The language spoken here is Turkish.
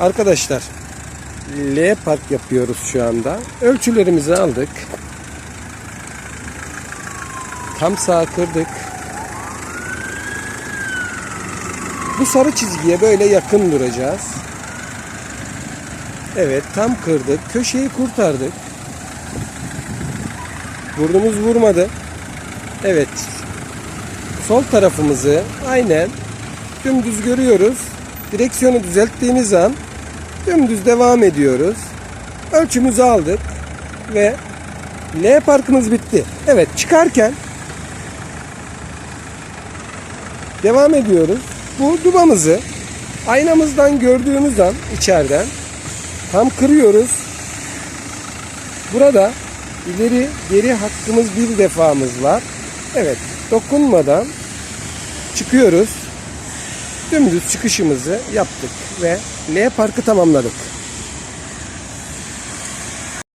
Arkadaşlar L park yapıyoruz şu anda. Ölçülerimizi aldık. Tam sağ kırdık. Bu sarı çizgiye böyle yakın duracağız. Evet tam kırdık. Köşeyi kurtardık. Burnumuz vurmadı. Evet. Sol tarafımızı aynen dümdüz görüyoruz. Direksiyonu düzelttiğimiz an dümdüz devam ediyoruz. Ölçümüzü aldık ve L parkımız bitti. Evet çıkarken devam ediyoruz. Bu dubamızı aynamızdan gördüğümüz an içeriden tam kırıyoruz. Burada ileri geri hakkımız bir defamız var. Evet dokunmadan çıkıyoruz. Dümdüz çıkışımızı yaptık ve L parkı tamamladık.